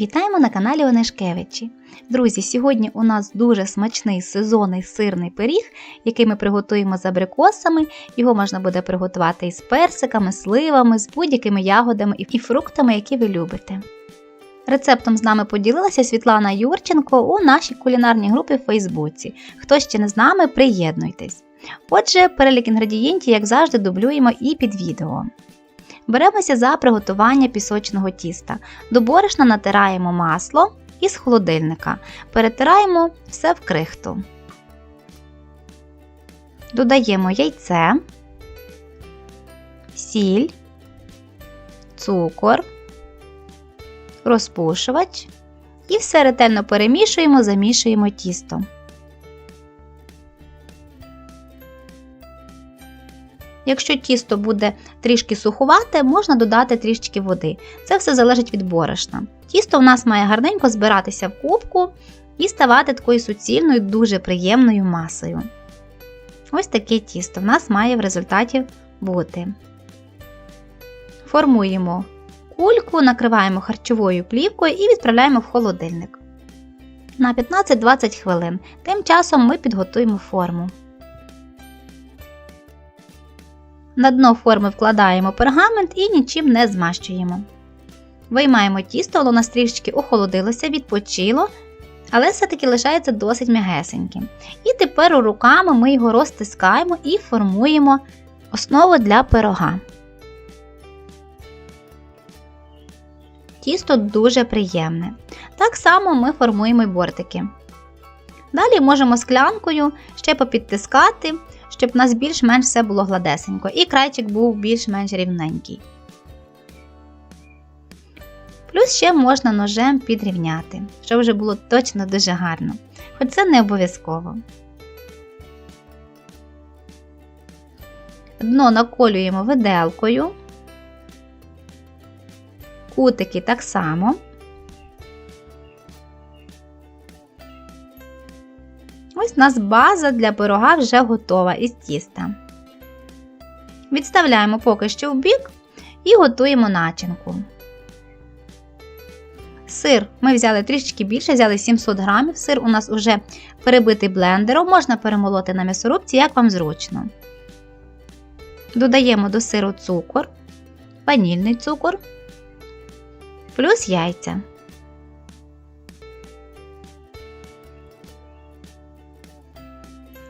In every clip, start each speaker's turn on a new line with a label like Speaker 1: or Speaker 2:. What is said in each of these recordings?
Speaker 1: Вітаємо на каналі Онешкевичі. Друзі, сьогодні у нас дуже смачний сезонний сирний пиріг, який ми приготуємо з абрикосами. Його можна буде приготувати із персиками, сливами, з будь-якими ягодами і фруктами, які ви любите. Рецептом з нами поділилася Світлана Юрченко у нашій кулінарній групі в Фейсбуці. Хто ще не з нами, приєднуйтесь. Отже, перелік інгредієнтів, як завжди, дублюємо і під відео. Беремося за приготування пісочного тіста. До борошна натираємо масло із холодильника. Перетираємо все в крихту. Додаємо яйце, сіль, цукор, розпушувач і все ретельно перемішуємо, замішуємо тісто. Якщо тісто буде трішки сухувате, можна додати трішки води. Це все залежить від борошна. Тісто у нас має гарненько збиратися в кубку і ставати такою суцільною, дуже приємною масою. Ось таке тісто в нас має в результаті бути. Формуємо кульку, накриваємо харчовою плівкою і відправляємо в холодильник. На 15-20 хвилин. Тим часом ми підготуємо форму. На дно форми вкладаємо пергамент і нічим не змащуємо. Виймаємо тісто, воно у нас трішечки охолодилося, відпочило, але все-таки лишається досить м'ягесеньким. І тепер руками ми його розтискаємо і формуємо основу для пирога. Тісто дуже приємне. Так само ми формуємо й бортики. Далі можемо склянкою ще попідтискати, щоб у нас більш-менш все було гладесенько, і крайчик був більш-менш рівненький. Плюс ще можна ножем підрівняти, щоб вже було точно дуже гарно. Хоч це не обов'язково. Дно наколюємо виделкою, кутики так само. Нас база для пирога вже готова із тіста. Відставляємо поки що в бік і готуємо начинку. Сир ми взяли трішки більше, взяли 700 грамів. Сир у нас вже перебитий блендером, можна перемолоти на м'ясорубці, як вам зручно. Додаємо до сиру цукор, ванільний цукор, плюс яйця.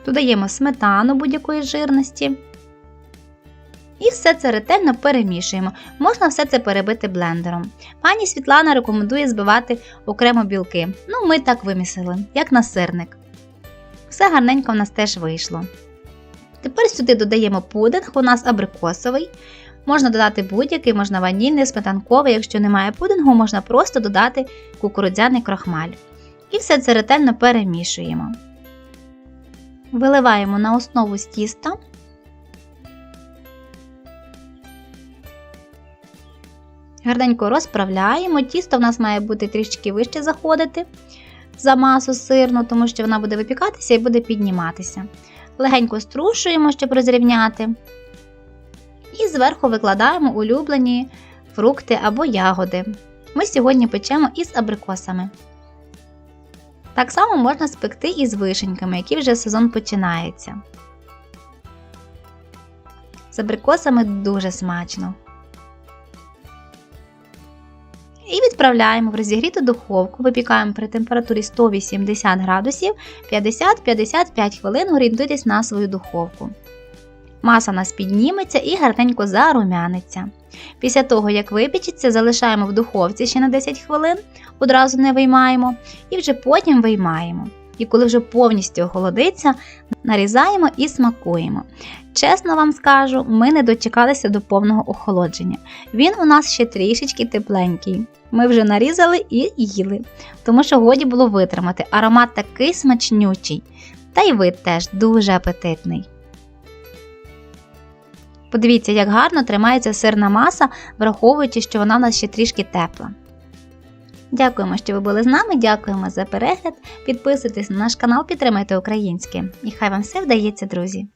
Speaker 1: Додаємо сметану будь-якої жирності. І все це ретельно перемішуємо. Можна все це перебити блендером. Пані Світлана рекомендує збивати окремо білки. Ну, ми так вимісили, як на сирник. Все гарненько в нас теж вийшло. Тепер сюди додаємо пудинг, у нас абрикосовий. Можна додати будь-який, можна ванільний, сметанковий, якщо немає пудингу, можна просто додати кукурудзяний крахмаль. І все це ретельно перемішуємо. Виливаємо на основу з тіста. Гарненько розправляємо. Тісто в нас має бути трішки вище заходити за масу сирну, тому що вона буде випікатися і буде підніматися. Легенько струшуємо, щоб розрівняти. І зверху викладаємо улюблені фрукти або ягоди. Ми сьогодні печемо із абрикосами. Так само можна спекти і з вишеньками, які вже сезон починається. З абрикосами дуже смачно. І відправляємо в розігріту духовку, випікаємо при температурі 180 градусів 50-55 хвилин орієнтуйтесь на свою духовку. Маса у нас підніметься і гарненько зарумяниться. Після того, як випічеться, залишаємо в духовці ще на 10 хвилин, одразу не виймаємо, і вже потім виймаємо. І коли вже повністю охолодиться, нарізаємо і смакуємо. Чесно вам скажу, ми не дочекалися до повного охолодження. Він у нас ще трішечки тепленький. Ми вже нарізали і їли, тому що годі було витримати. Аромат такий смачнючий, та й вид теж дуже апетитний. Подивіться, як гарно тримається сирна маса, враховуючи, що вона в нас ще трішки тепла. Дякуємо, що ви були з нами, дякуємо за перегляд. Підписуйтесь на наш канал, підтримайте українське. І хай вам все вдається, друзі!